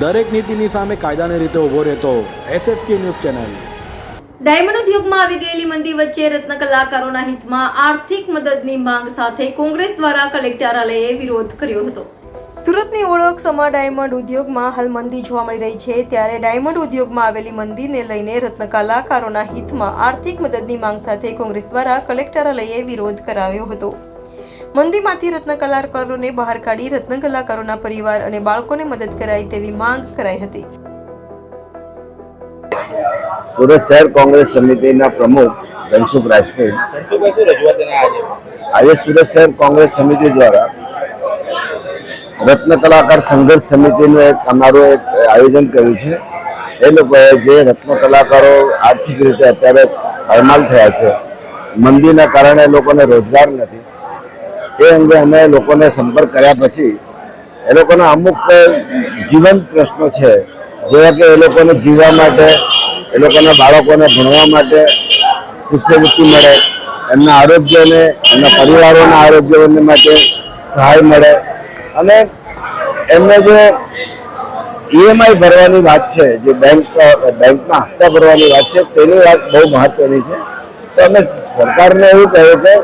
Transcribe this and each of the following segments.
દરેક નીતિની સામે કાયદાની રીતે ઊભો રહેતો એસએસકે ન્યૂઝ ચેનલ. ડાયમંડ ઉદ્યોગમાં આવી ગયેલી મંદી વચ્ચે રત્ન કલાકારોના હિતમાં આર્થિક મદદની માંગ સાથે કોંગ્રેસ દ્વારા કલેક્ટરાલયે વિરોધ કર્યો હતો. સુરતની ઓળખ સમા ડાયમંડ ઉદ્યોગમાં હાલ મંદી જોવા મળી રહી છે. ત્યારે ડાયમંડ ઉદ્યોગમાં આવેલી મંદીને લઈને રત્ન કલાકારોના હિતમાં આર્થિક મદદની માંગ સાથે કોંગ્રેસ દ્વારા કલેક્ટરાલયે વિરોધ કરાવ્યો હતો. મંદીમાંથી રત્ન કલાકારોને બહાર કાઢી રત્ન કલાકારોના પરિવાર અને બાળકોને મદદ કરાય તેવી માંગ કરાઈ હતી. સુરત શહેર કોંગ્રેસ સમિતિના પ્રમુખ ધનસુખ રાજપૂત આજે? સુરત શહેર કોંગ્રેસ સમિતિ દ્વારા રત્ન કલાકાર સંઘર્ષ સમિતિનું એક અમારું એક આયોજન કર્યું છે. એ લોકોએ જે રત્ન કલાકારો આર્થિક રીતે અત્યારે પાયમાલ થયા છે મંદીના કારણે લોકોને રોજગાર નથી એ અંગે અમે લોકોને સંપર્ક કર્યા પછી એ લોકોના અમુક જીવંત પ્રશ્નો છે, જેવા કે એ લોકોને જીવવા માટે, એ લોકોના બાળકોને ભણવા માટે શિષ્યવૃત્તિ મળે, એમના આરોગ્યને, એમના પરિવારોના આરોગ્ય માટે સહાય મળે. અને એમને જે ઈએમઆઈ ભરવાની વાત છે, જે બેંક બેંકના હપ્તા ભરવાની વાત છે, તેની વાત બહુ મહત્વની છે. તો અમે સરકારને એવું કહ્યું કે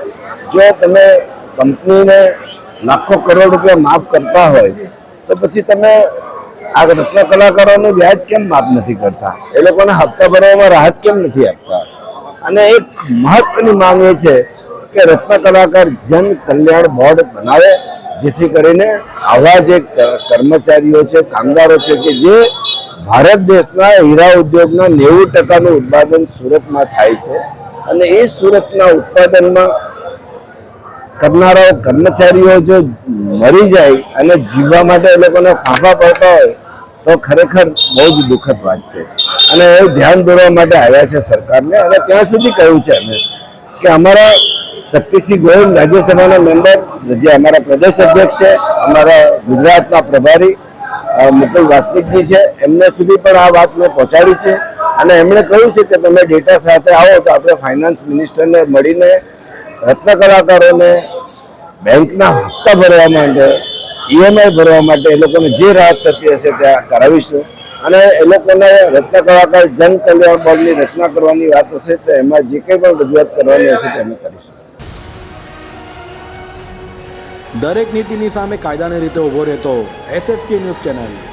જો તમે કંપનીને લાખો કરોડ રૂપિયા માફ કરતા હોય, તો પછી તમે આ રત્ન કલાકારોનું વ્યાજ કેમ માફ નથી કરતા? એ લોકોને હપ્તા ભરવામાં રાહત કેમ નથી આપતા? અને એક મહત્વની માંગ એ છે કે રત્ન કલાકાર જન કલ્યાણ બોર્ડ બનાવે, જેથી કરીને આવા જે કર્મચારીઓ છે, કામદારો છે કે જે ભારત દેશના હીરા ઉદ્યોગના નેવું ટકાનું ઉત્પાદન સુરતમાં થાય છે. અને એ સુરતના ઉત્પાદનમાં કરનારાઓ કર્મચારીઓ જો મરી જાય અને જીવવા માટે એ લોકોને ફાંફા પડતા હોય, તો ખરેખર બહુ જ દુઃખદ વાત છે. અને એ ધ્યાન દોરવા માટે આવ્યા છે સરકારને. અને ત્યાં સુધી કહ્યું છે અમે કે અમારા શક્તિસિંહ ગોયલ રાજ્યસભાના મેમ્બર, જે અમારા પ્રદેશ અધ્યક્ષ છે, અમારા ગુજરાતના પ્રભારી મુકુલ વાસ્તિકજી છે, એમને સુધી પણ આ વાત મેં પહોંચાડી છે. અને એમણે કહ્યું છે કે તમે ડેટા સાથે આવો તો આપણે ફાઇનાન્સ મિનિસ્ટરને મળીને રત્ન કલાકારોને બેંકના હપ્તા ભરવા માટે ઈએમઆઈ ભરવા માટે એ લોકોને જે રાહત થતી હશે ત્યાં કરાવીશું. અને એ લોકોને રત્ન કલાકાર જન કલ્યાણ બોર્ડની રચના કરવાની વાત હશે તો એમાં જે કંઈ પણ રજૂઆત કરવાની હશે તે અમે કરીશું. દરેક નીતિની સામે કાયદાની રીતે ઊભો રહેતો એસએસકે ન્યૂઝ ચેનલ